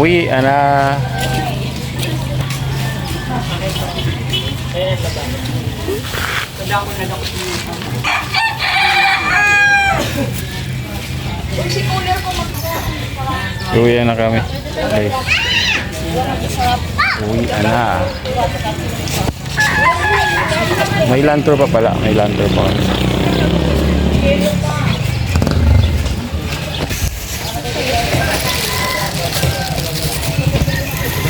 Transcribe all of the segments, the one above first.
Uwi, ana. Uwi na kami. Okay. Uwi na. May lantro pa pala. May lantro pa kami.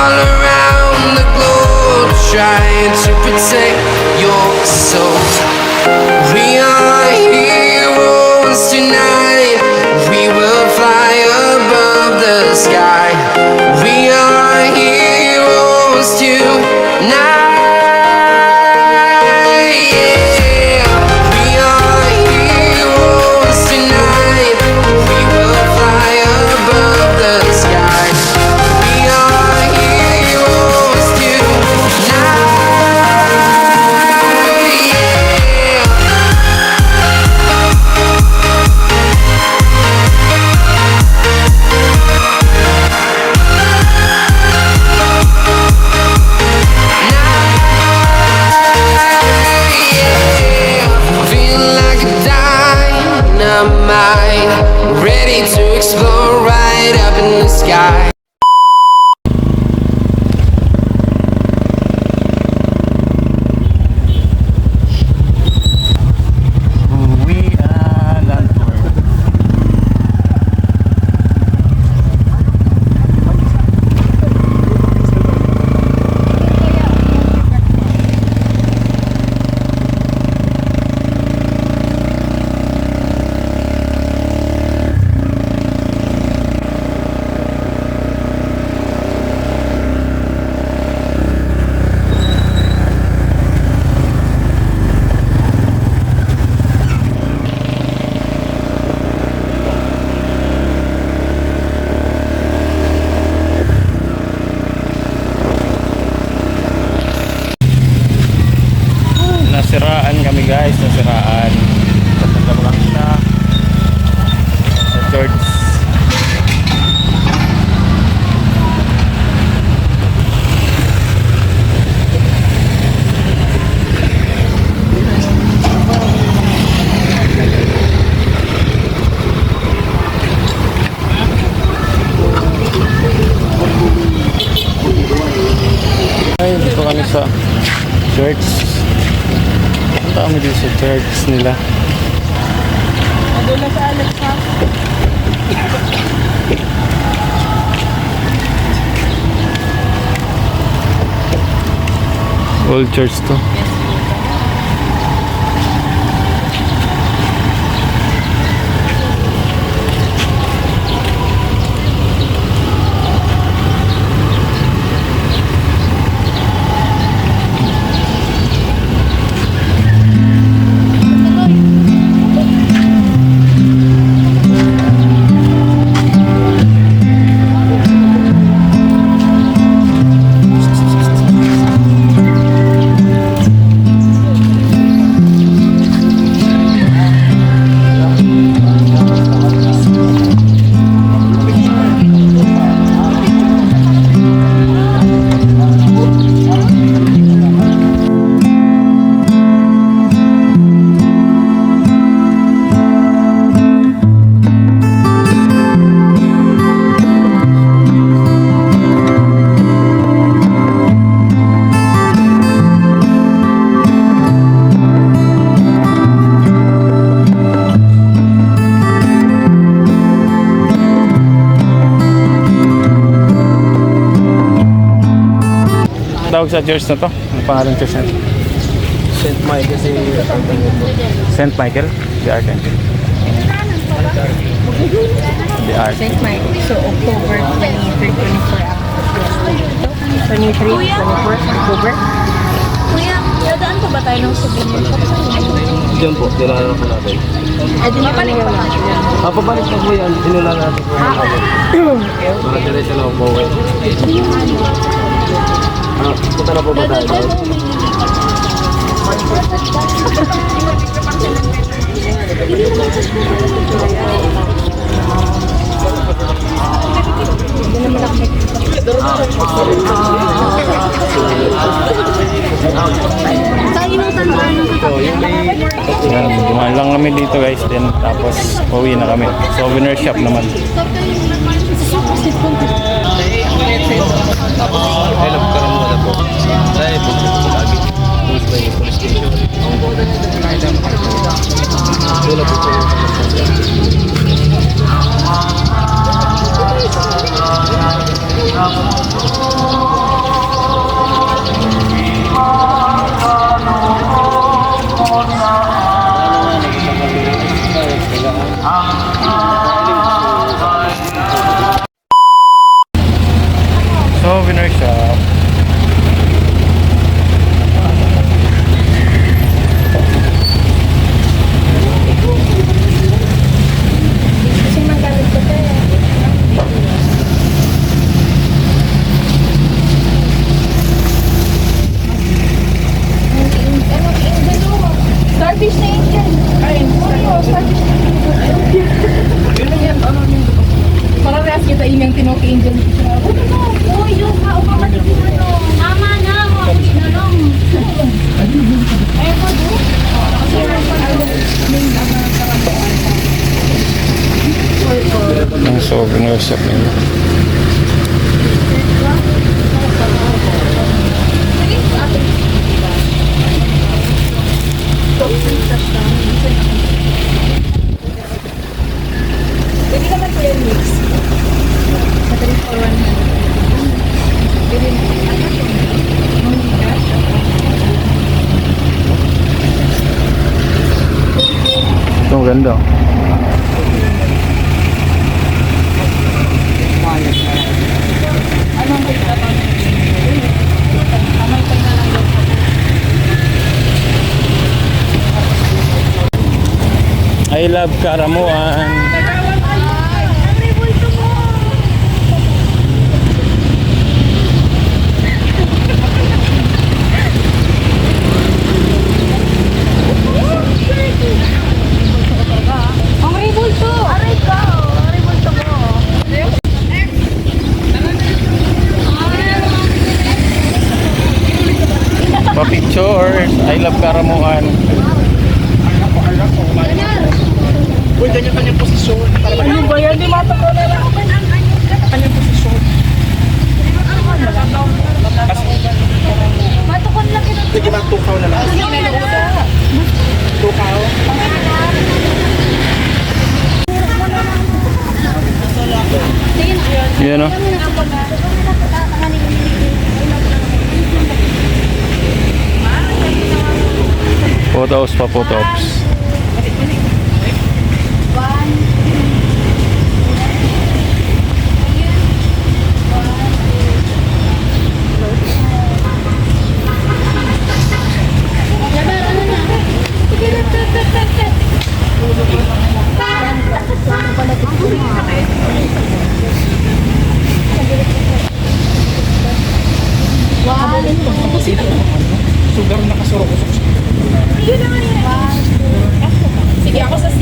all around the globe trying to protect your soul. Church. Punta kami dito sa church nila. Old church to. Tawag sa church na to? Ang pangalan church na to? St. Mike kasi St. Michael? Si Archangel. Mark. St. Mike. So, October 23, 24 ang 23, 24, October. Kuya, dadaan pa ba tayo ng souvenir shop? Diyan po, dinala po natin. Eh, di mabalik pa natin. Ah, pabalik pa po yan. Dinala natin po yung kami. Para diretso na po. Ah, punta na po ba tayo? Yan, dumaan lang kami dito guys. Then, tapos pauwi na kami. Souvenir shop naman. I love Karamuda po. Dahil po po lagi. Close by yung police station. Doon na po po. Souvenir shop nila. Pwede naman po yung mix. Sa 3 for 1. Pwede na. Ito ang ganda. I love Karamuan. Ang ribulto. Aray ka. Ang ribulto mo. Pa-pictures. I love Karamuan. Ano ba yan? Di mata ko na lang. Kanyang posisyon. Matukon lang kita. Sige lang, tukaw na lang. Sige na lang. Tukaw? Yan o. Photos pa photos. Sugar na kasuro ko. Sige, ako sa C.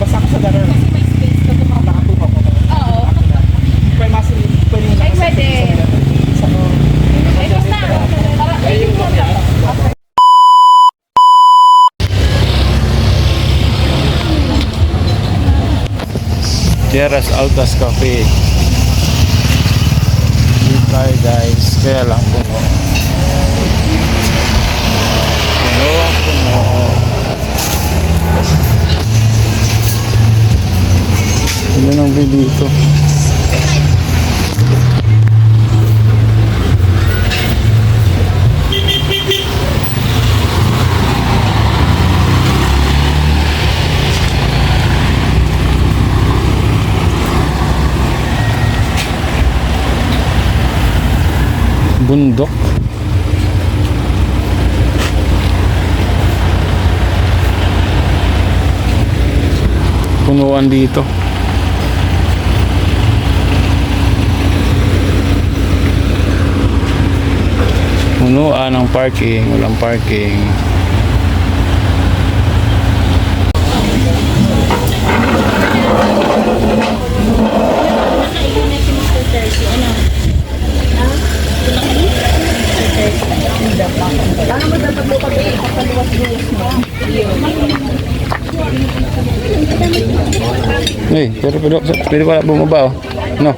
Basta ako sa ganun. Kasi may space ka ito makatukaw ko. Oo. Pwede masin, pwede mo Ay, pwede. Sa Ay, basta. Para, ay, yung mga. Tierras Altas Cafe. Dito tayo guys. Kaya lang puno. Puno, puno. Yun ang view bundok. Punuan dito. Punuan ng parking, walang parking. Eh, pero pero pwede pala bumaba oh. No.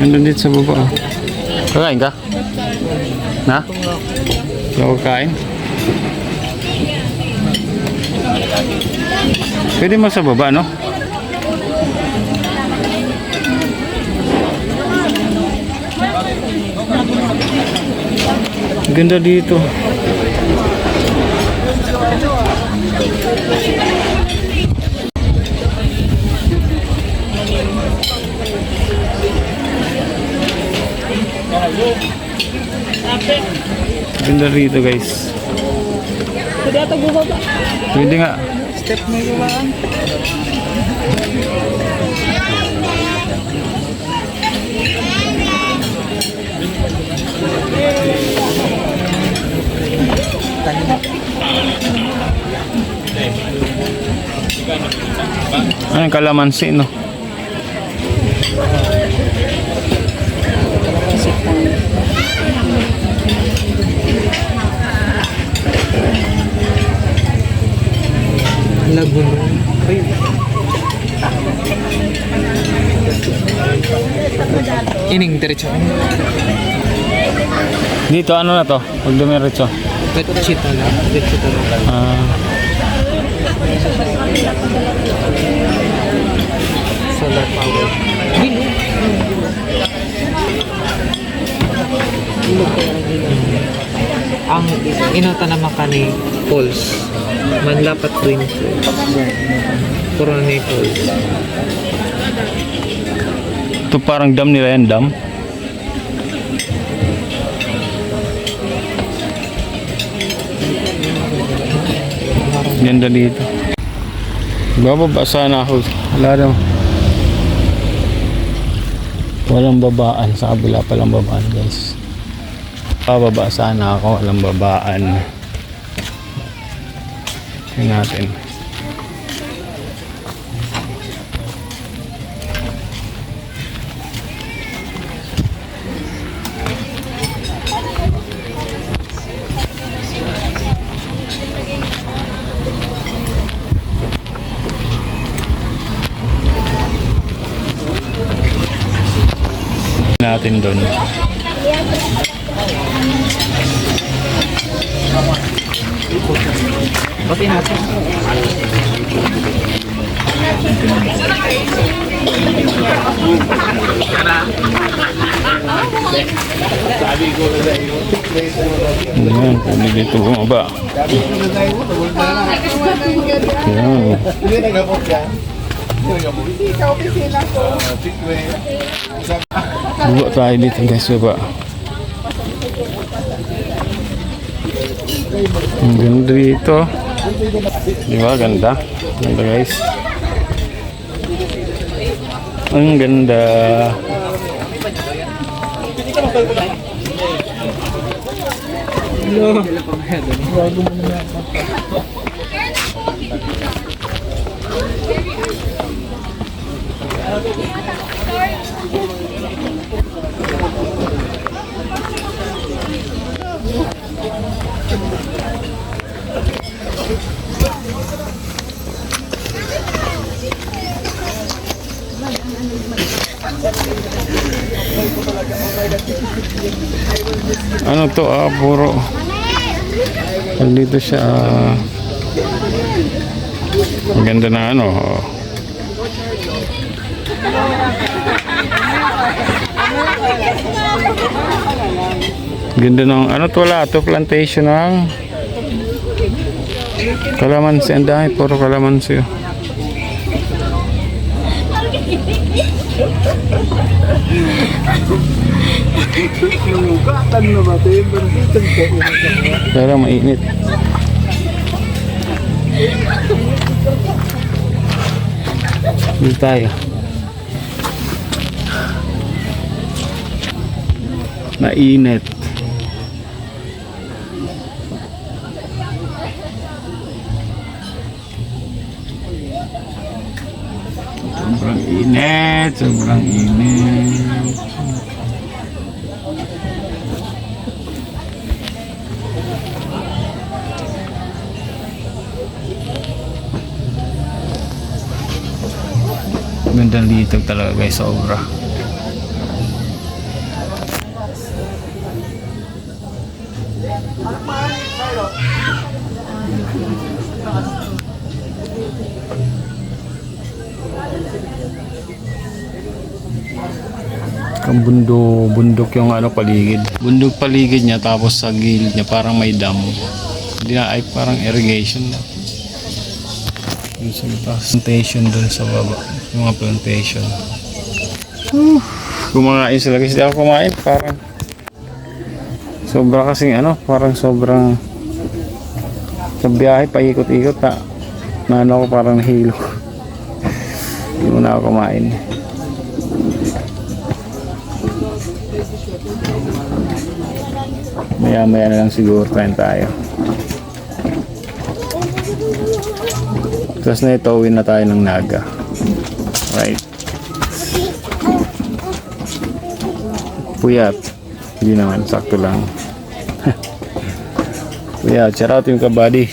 Nandun dito sa baba oh. Kakain ka? Na? Wala ko kain? Pwede mo sa baba, no? Ganda dito. Ganda rito guys. Pwede nga. Step na yung waan. Ano yung kalamansi, no? Laguno. Ay. Ining diretso. Dito, ano na to? Pag dumiretso. Diretso na. Diretso na. Ah, Solar power. Bilo. Ang inota naman ka ni Pulse. Manlapat Twin Puro ni Pulse. ito parang dam nila yan, dam. Ganda dito. Bababa sana ako. Wala daw. Walang babaan. Sa kabila palang babaan guys. Bababa sana ako. Walang babaan. Tingnan natin. Natin doon. Pati natin. Ayan, pwede dito bumaba. Ayan. Baba tayo dito guys, baba. Ang ganda dito. Di ba? Ganda. Ganda guys. Ang ganda. Ano to ah, puro. Dito siya ah. Ang ganda na ano. oh. Ganda ng ano to wala to plantation ng Kalamansi, ang dami. Puro kalamansi. oh. Pero mainit. Dito tayo. Mainit. Sobrang init. Ganda dito talaga guys, sobra. Kang bundo, bundok yung ano paligid. Bundok paligid niya tapos sa gilid niya parang may dam. Hindi na ay parang irrigation na. Yung sa. Plantation dun sa baba. Yung mga plantation. Whew. Kumakain sila kasi ako kumain. Parang sobra kasing ano, parang sobrang sa biyahe paikot-ikot na na ano ako parang nahilo. Hindi mo na ako kumain. Maya maya na lang siguro kain tayo. Tapos na ito, uwi na tayo ng Naga. Right. Puyat. Hindi naman, sakto lang. Puyat, shout out yung kabady.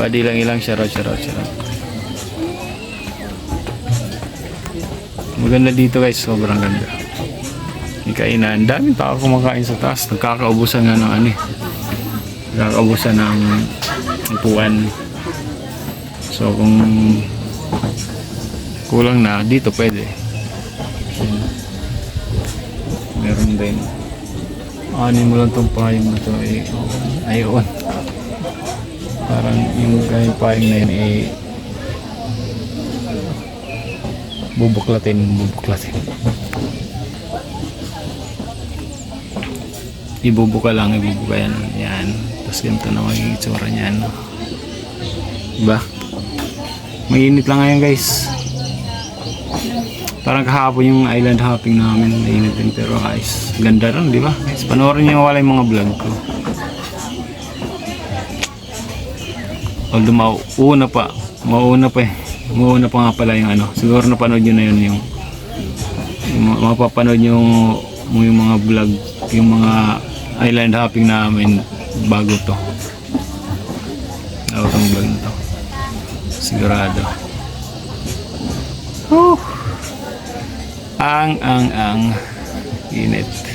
Body lang ilang, shout out, shout out, shout out. Maganda dito guys, sobrang ganda. Yung kainan, daming tao kumakain sa taas. Nagkakaubusan nga ng ano eh. Nagkakaubusan ng upuan. So kung kulang na, dito pwede. Meron din. Anin mo lang tong payong na to eh. Ayun. Parang yung ganyung payong na yun eh bubuklatin, bubuklatin. Ibubuka lang, ibubuka yan. Yan. Tapos ganito na magiging itsura niyan. Diba? Mainit lang ngayon guys. Parang kahapon yung island hopping namin. Mainit din pero guys. Ganda rin, di ba? Guys, panoorin niyo wala yung mga vlog ko. Although mauuna pa. Mauuna pa eh. Mauuna pa nga pala yung ano. Siguro napanood nyo na yun yung, yung ma- mapapanood nyo yung mga vlog yung mga island hopping namin bago to. Bago tong vlog na to. Sigurado. Whew. Ang, ang, ang. Init.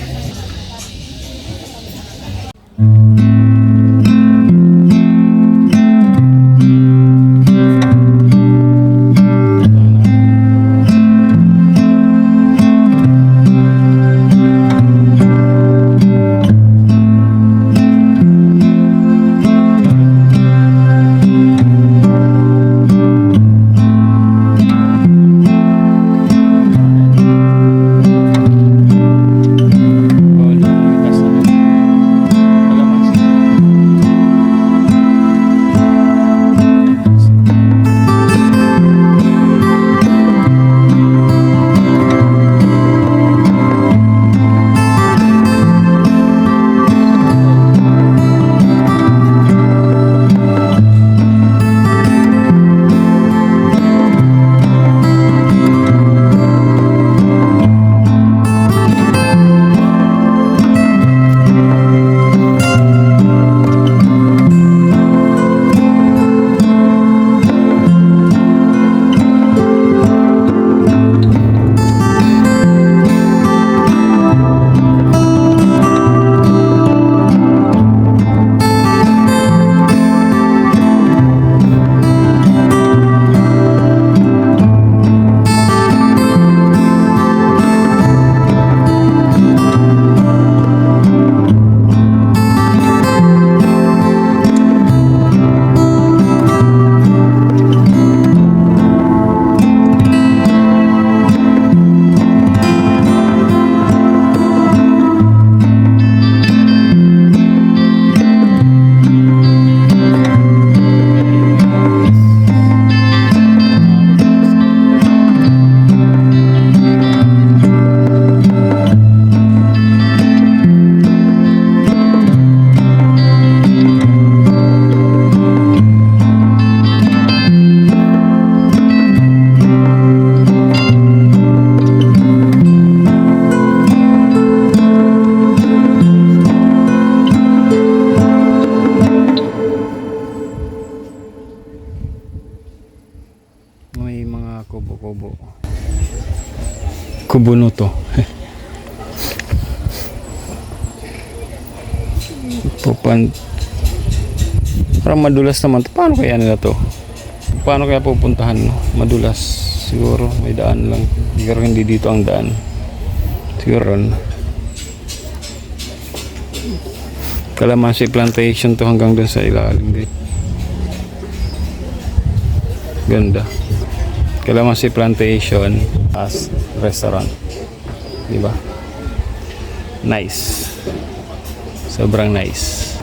Pupan. Parang madulas naman. to. Paano kaya nila to? Paano kaya pupuntahan? No? Madulas. Siguro may daan lang. Siguro hindi dito ang daan. Siguro. ano. Kalamansi plantation to hanggang dun sa ilalim. guys. Ganda. Kalamansi plantation as restaurant. Di ba? Nice. Sobrang nice.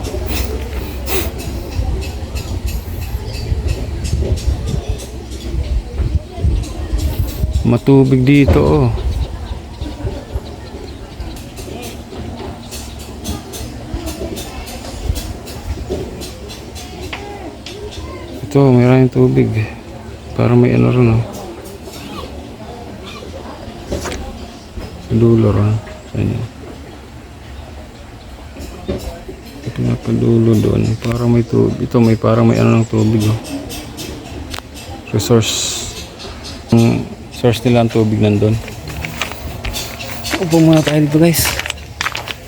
Matubig dito oh. Ito, maraming tubig. Parang may ano rin oh. Dulo rin. Ayan. Ito nga pa dulo doon. Parang may tubig. Ito may parang may ano ng tubig oh. Resource. Ang source nila ang tubig nandun. Upo muna tayo dito guys.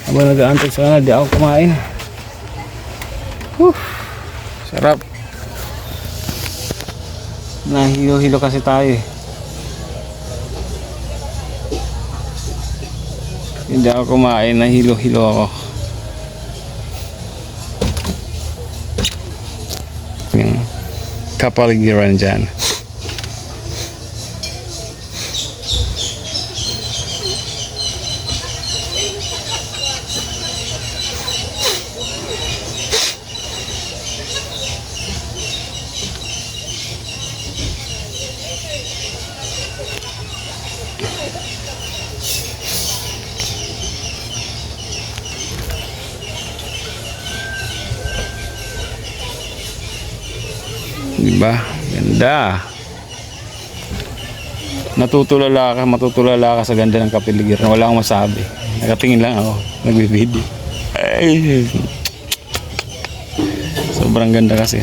Habang nag-aantay sa kanila, di ako kumain. Whew. Sarap. Nahilo-hilo kasi tayo eh. Hindi ako kumain, nahilo-hilo ako. kapaliggiran dyan. Diba? Ganda. Natutulala ka, matutulala ka sa ganda ng kapiligiran. Wala akong masabi. Nakatingin lang ako. Nagbibideo. Ay. Sobrang ganda kasi.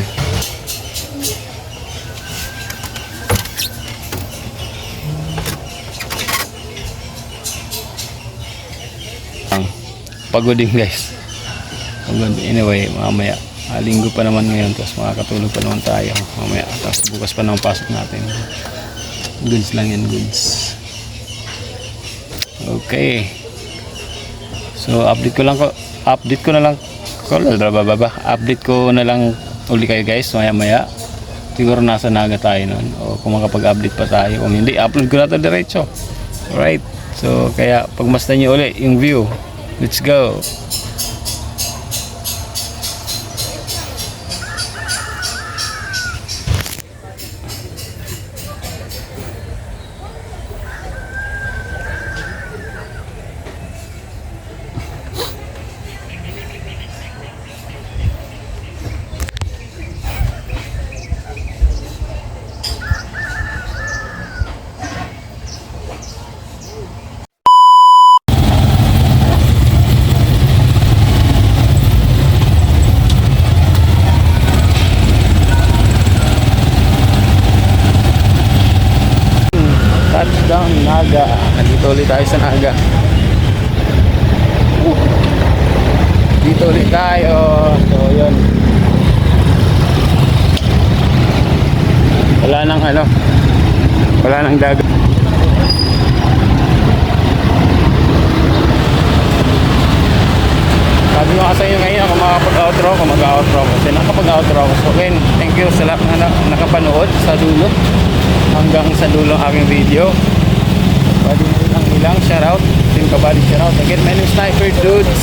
Pagod din guys. Pagod. Anyway, mamaya. Ah, linggo pa naman ngayon tapos makakatulog pa naman tayo. Mamaya tapos bukas pa naman pasok natin. Goods lang yan goods. Okay. So update ko lang ko update ko na lang ko baba update ko na lang uli kayo guys maya maya. Siguro nasa naga tayo nun o kung makapag-update pa tayo. Kung hindi upload ko na ito diretso. Alright. So kaya pagmasdan nyo uli yung view. Let's go tayo sa Naga. Woo. Dito ulit tayo. So, yun. Wala nang ano. Wala nang dagat. Sabi ko kasi yung ngayon kung makapag-outro, kung mag-outro ako. Kasi nakapag-outro ako. So, again, thank you sa lahat na na- nakapanood sa dulo. Hanggang sa dulo ng aking video. Pwede ang ilang shoutout. Team Kabali shoutout. Again, my name is Sniper Dudes.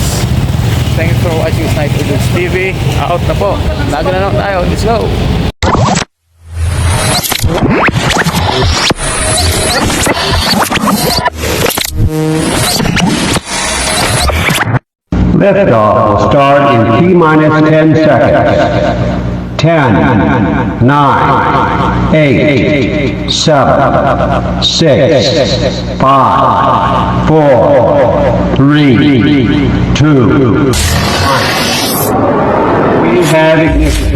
Thanks for watching Sniper Dudes TV. Out na po. Lago na tayo. Let's go. Liftoff will start in T minus 10 seconds. 10, 9, 8, 7, 6, 5, 4, 3, 2, 1. We have ignition.